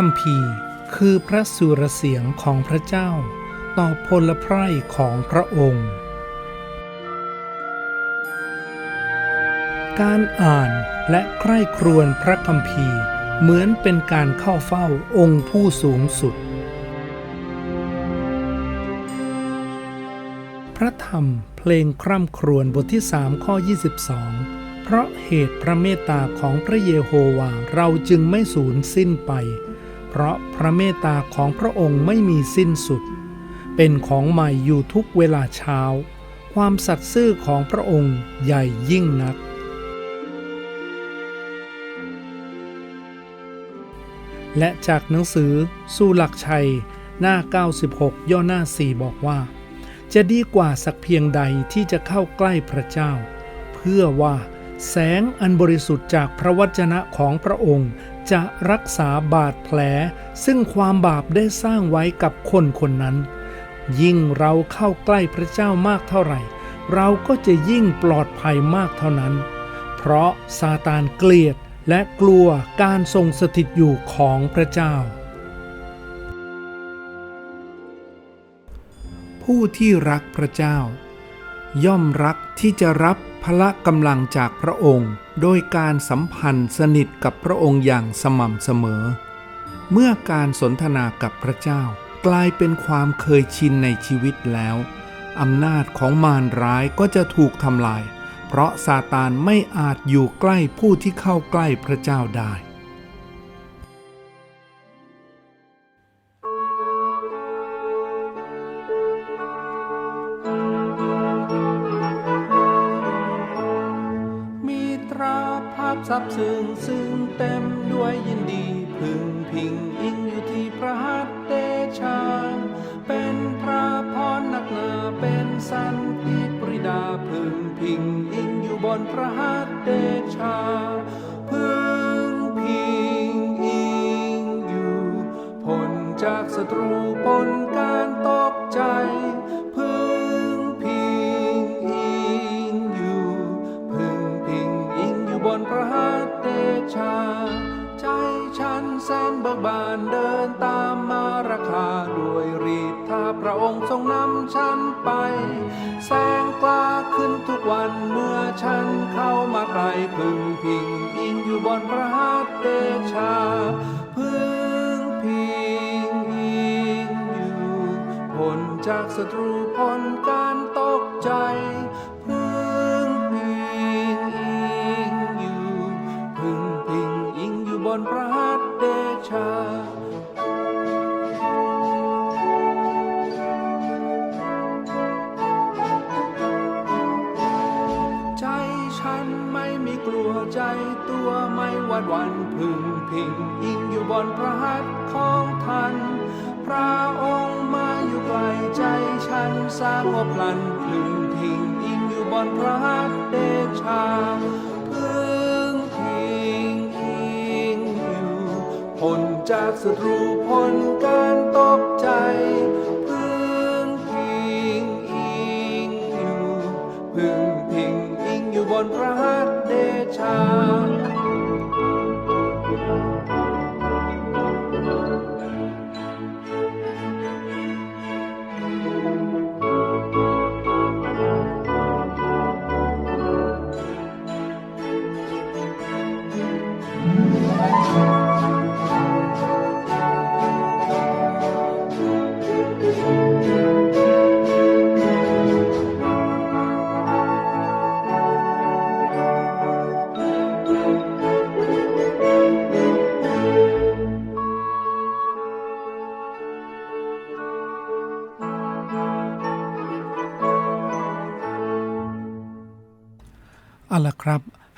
คัมภีร์ คือพระสุรเสียงของพระเจ้า ต่อพลไพร่ของพระองค์ การอ่านและใคร่ครวญพระคัมภีร์ เหมือนเป็นการเข้าเฝ้าองค์ผู้สูงสุด พระธรรมเพลงคร่ำครวญบทที่ 3 ข้อ 22เพราะเหตุพระเมตตาของพระเยโฮวาเราจึงไม่สูญสิ้นไป เพราะพระเมตตาของพระองค์ไม่มีสิ้นสุด เป็นของใหม่อยู่ทุกเวลาเช้า ความสัตย์ซื่อของพระองค์ใหญ่ยิ่งนัก และจากหนังสือสู้หลักชัย หน้า 96 ย่อหน้า 4 บอกว่า จะดีกว่าสักเพียงใดที่จะเข้าใกล้พระเจ้า เพื่อว่าแสงอันบริสุทธิ์จากพระวจนะของพระองค์ จะรักษาบาดแผล ซึ่งความบาปได้สร้างไว้กับคนคนนั้น ยิ่งเราเข้าใกล้พระเจ้ามากเท่าไหร่ เราก็จะยิ่งปลอดภัยมากเท่านั้น เพราะซาตานเกลียดและกลัวการทรงสถิตอยู่ของพระเจ้า ผู้ที่รักพระเจ้า ย่อมรักที่จะรับพละกำลังจากพระองค์ โดยการสัมพันธ์สนิทกับพระองค์อย่างสม่ำเสมอ เมื่อการสนทนากับพระเจ้ากลายเป็นความเคยชินในชีวิตแล้วอำนาจของมารร้ายก็จะถูกทำลาย เพราะซาตานไม่อาจอยู่ใกล้ผู้ที่เข้าใกล้พระเจ้าได้ ภาพซับซึ้งซึ่งเต็มด้วยยินดีพึงพิงอิงอยู่ที่พระหัตถ์เดชา เป็นพระพรนักหนาเป็นสันติปริดาพึงพิงอิงอยู่บนพระหัตถ์เดชา พึงพิงอิงอยู่พ้นจากศัตรูพ้น ชา ใจฉันแสนเบิกบานเดินตามมาราคาด้วยฤทธาพระองค์ทรงนำฉันไป แสงกล้าขึ้นทุกวันเมื่อฉันเข้ามาใกล้พึ่งพิงอิงอยู่บนพระหัตถ์เดชา พึ่งพิงอิงอยู่พ้นจากศัตรูพ้น นพระหัตเดชาใจฉันไม่มีกลัวใจตัวไม่หวั่นหวันพึงพิงอิงอยู่บนพระหัตถ์ของท่านพระองค์มาอยู่ไกลใจฉันสร้างบพลันพึงพิงอิงอยู่บนพระหัตถ์เดชา จากศัตรูพ้นการตกใจ พึงพิงอิงอยู่ พึงพิงอิงอยู่บนพระหัตถ์เดชา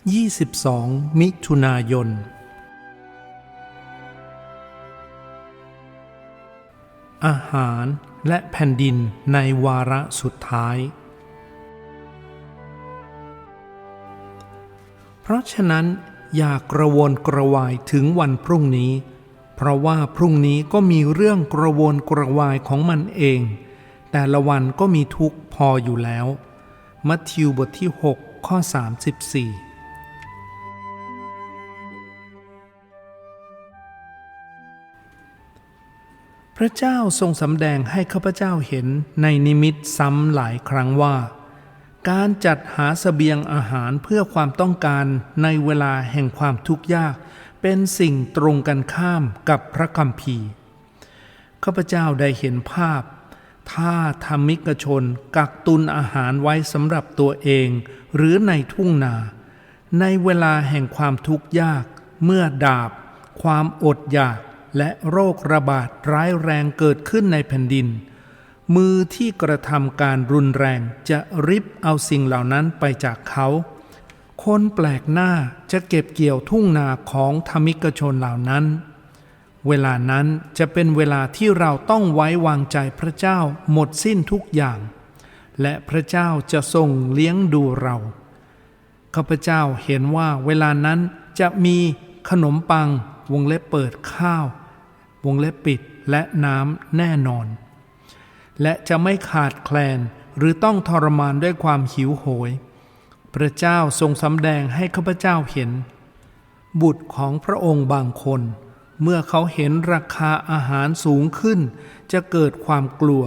22 มิถุนายน อาหารและแผ่นดินในวาระสุดท้าย เพราะฉะนั้นอย่ากระวนกระวายถึงวันพรุ่งนี้ เพราะว่าพรุ่งนี้ก็มีเรื่องกระวนกระวายของมันเอง แต่ละวันก็มีทุกข์พออยู่แล้ว มัทธิวบทที่ 6 ข้อ 34 พระเจ้าทรงสำแดงให้ข้าพเจ้าเห็นในนิมิตซ้ำหลายครั้งว่า การจัดหาสเสบียงอาหารเพื่อความต้องการในเวลาแห่งความทุกข์ยาก เป็นสิ่งตรงกันข้ามกับพระคัมภีร์ข้าพเจ้าได้เห็นภาพ ถ้าธรรมิกชนกักตุนอาหารไว้สำหรับตัวเอง หรือในทุ่งนา ในเวลาแห่งความทุกข์ยาก เมื่อดาบ ความอดอยาก และโรคระบาดร้ายแรงเกิดขึ้นในแผ่นดิน มือที่กระทำการรุนแรงจะริบเอาสิ่งเหล่านั้นไปจากเขา คนแปลกหน้าจะเก็บเกี่ยวทุ่งนาของธรรมิกชนเหล่านั้น เวลานั้นจะเป็นเวลาที่เราต้องไว้วางใจพระเจ้าหมดสิ้นทุกอย่าง และพระเจ้าจะทรงเลี้ยงดูเราข้าพเจ้าเห็นว่าเวลานั้นจะมีขนมปังวงเล็บเปิดข้าว วงเล็บปิดและน้ำแน่นอน และจะไม่ขาดแคลนหรือต้องทรมานด้วยความหิวโหย พระเจ้าทรงสำแดงให้ข้าพเจ้าเห็น บุตรของพระองค์บางคน เมื่อเขาเห็นราคาอาหารสูงขึ้น จะเกิดความกลัว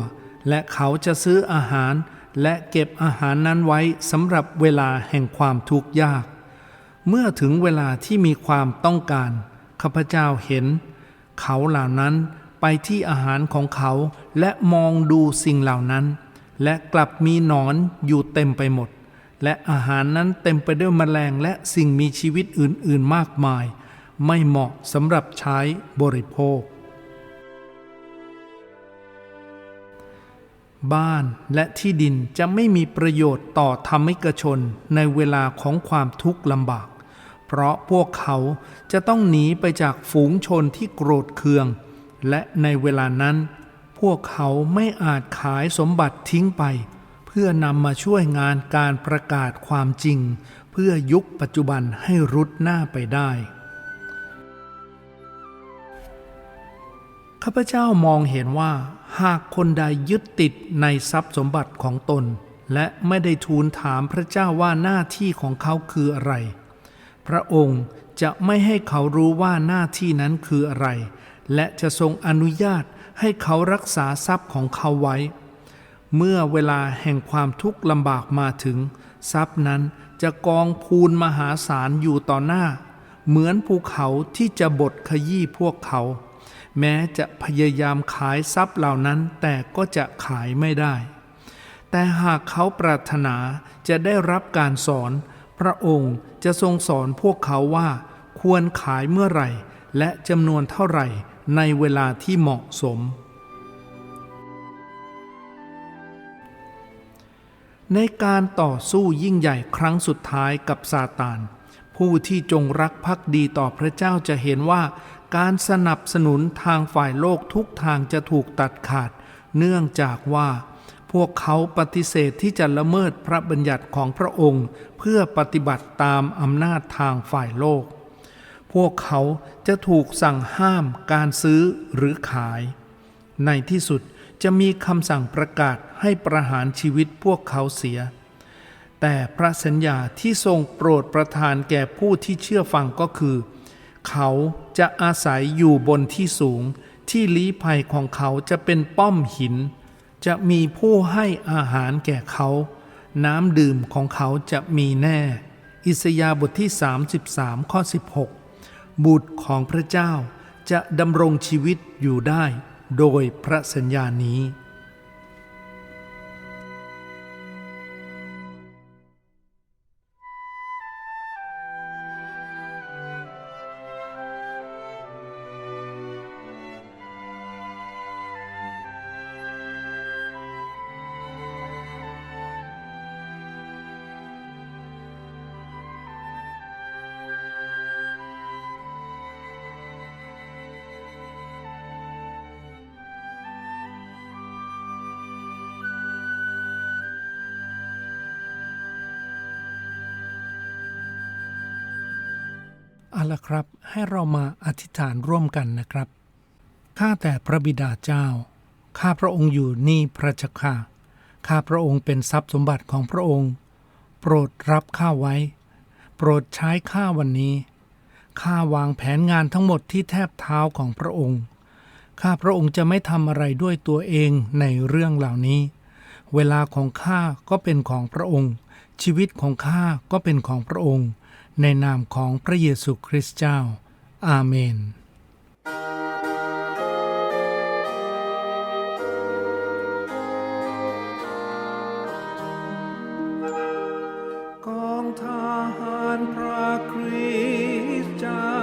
และเขาจะซื้ออาหารและเก็บอาหารนั้นไว้สำหรับเวลาแห่งความทุกข์ยาก เมื่อถึงเวลาที่มีความต้องการข้าพเจ้าเห็น เขาเหล่านั้นไปที่อาหารของเขาและมองดูสิ่งเหล่านั้น และกลับมีหนอนอยู่เต็มไปหมด และอาหารนั้นเต็มไปด้วยแมลงและสิ่งมีชีวิตอื่น ๆ มากมาย ไม่เหมาะสำหรับใช้บริโภค บ้านและที่ดินจะไม่มีประโยชน์ต่อธรรมิกชนในเวลาของความทุกข์ลำบาก เพราะพวกเขาจะต้องหนีไปจากฝูงชนที่โกรธเคือง และในเวลานั้น พวกเขาไม่อาจขายสมบัติทิ้งไป เพื่อนำมาช่วยงานการประกาศความจริง เพื่อยุคปัจจุบันให้รุดหน้าไปได้ข้าพเจ้ามองเห็นว่าหากคนใดยึดติดในทรัพย์สมบัติของตน และไม่ได้ทูลถามพระเจ้าว่าหน้าที่ของเขาคืออะไร พระองค์จะไม่ให้เขารู้ว่าหน้าที่นั้นคืออะไร และจะทรงอนุญาตให้เขารักษาทรัพย์ของเขาไว้ เมื่อเวลาแห่งความทุกข์ลำบากมาถึง ทรัพย์นั้นจะกองพูนมหาศาลอยู่ต่อหน้า เหมือนภูเขาที่จะบดขยี้พวกเขา แม้จะพยายามขายทรัพย์เหล่านั้นแต่ก็จะขายไม่ได้ แต่หากเขาปรารถนาจะได้รับการสอน พระองค์จะทรงสอนพวกเขาว่า ควรขายเมื่อไหร่ และจำนวนเท่าไหร่ในเวลาที่เหมาะสม ในการต่อสู้ยิ่งใหญ่ครั้งสุดท้ายกับซาตาน ผู้ที่จงรักภักดีต่อพระเจ้าจะเห็นว่า การสนับสนุนทางฝ่ายโลกทุกทางจะถูกตัดขาด เนื่องจากว่า พวกเขาปฏิเสธที่จะละเมิดพระบัญญัติของพระองค์ เพื่อปฏิบัติตามอำนาจทางฝ่ายโลก พวกเขาจะถูกสั่งห้ามการซื้อหรือขาย ในที่สุดจะมีคำสั่งประกาศให้ประหารชีวิตพวกเขาเสีย แต่พระสัญญาที่ทรงโปรดประทานแก่ผู้ที่เชื่อฟังก็คือ เขาจะอาศัยอยู่บนที่สูงที่ลี้ภัยของเขาจะเป็นป้อมหิน จะมีผู้ให้อาหารแก่เขา น้ำดื่มของเขาจะมีแน่ อิสยาห์บทที่ 33 ข้อ 16 บุตรของพระเจ้าจะดำรงชีวิตอยู่ได้โดยพระสัญญานี้ เอาละครับ ให้เรามาอธิษฐานร่วมกันนะครับ ข้าแต่พระบิดาเจ้า ข้าพระองค์อยู่นี่พระเจ้าข้าพระองค์เป็นทรัพย์สมบัติของพระองค์ โปรดรับข้าไว้ โปรดใช้ข้าวันนี้ ข้าวางแผนงานทั้งหมดที่แทบเท้าของพระองค์ ข้าพระองค์จะไม่ทำอะไรด้วยตัวเองในเรื่องเหล่านี้ เวลาของข้าก็เป็นของพระองค์ ชีวิตของข้าก็เป็นของพระองค์ ในนามของพระเยซูคริสต์เจ้า อาเมน กองทหารพระคริสต์เจ้า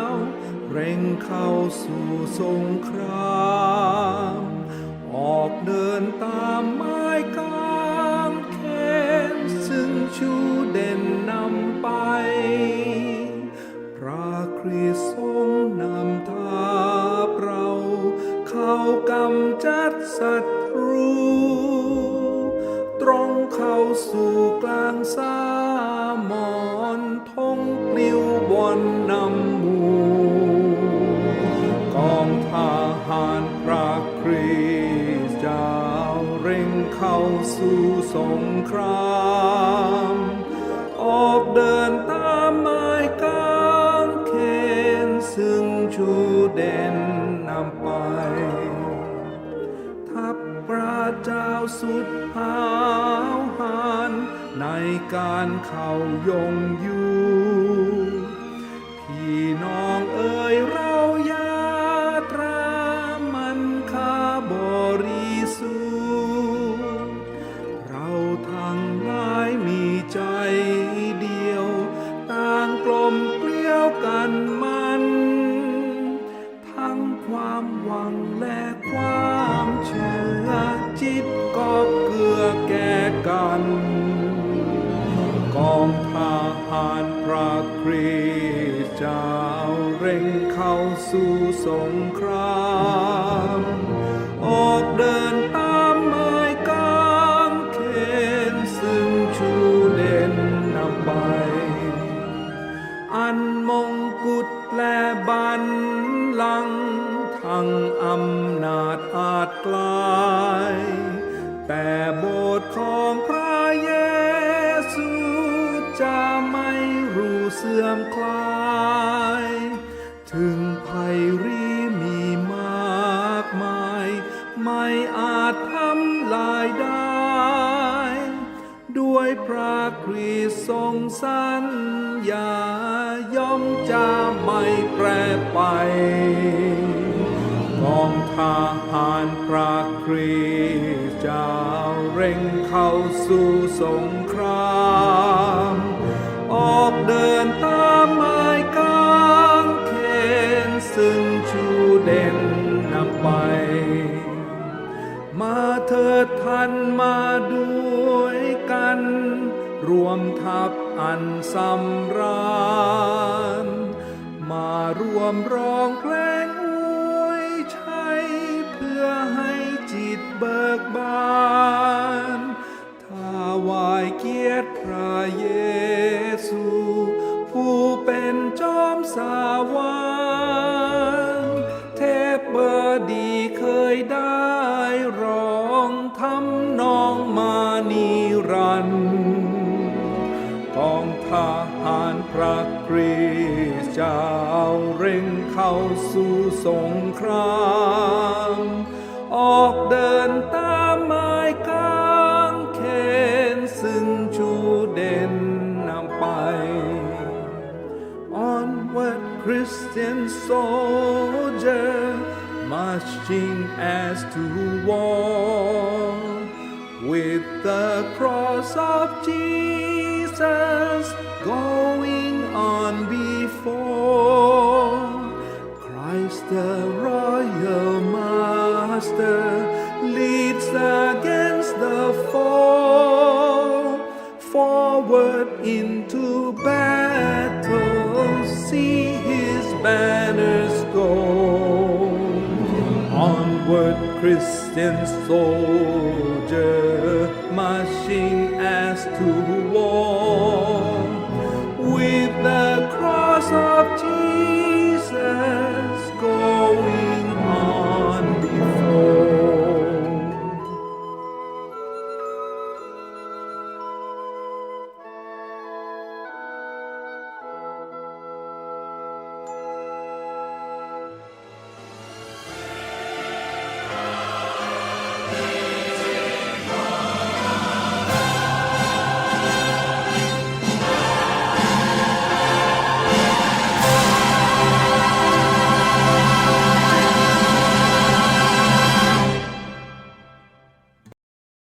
เร่งเข้าสู่สงคราม ออกเดิน ศัตรู ตรงเข้าสู่กลางสามอนทงปลิวบนนำมู่กองทหารพระคริสต์เจ้าเร่งเข้าสู่สงคราม ออกเดินตามไม้กางเขนซึ่งชูเด่น สุดหาวหานในการเข้ายงอยู่ รงสัญญายอมจะไม่แปรไปกองทหารพระคริสต์จ้าเร่งเข้าสู่สงคราม ออกเดินตามไม้กางเขนซึ่งชูเด่นนำไป มาเถิดท่านมาด้วยกัน รวมทัพ อันสำราญ มารวมร้องเพลง เข้าสู่สงคราม ออกเดินตามไม้กางเขนซึ่งชูเด่นนำไป Onward Christian soldier marching as to war with the cross of Jesus the royal master leads against the foe forward into battle see his banners go. Onward Christian soldier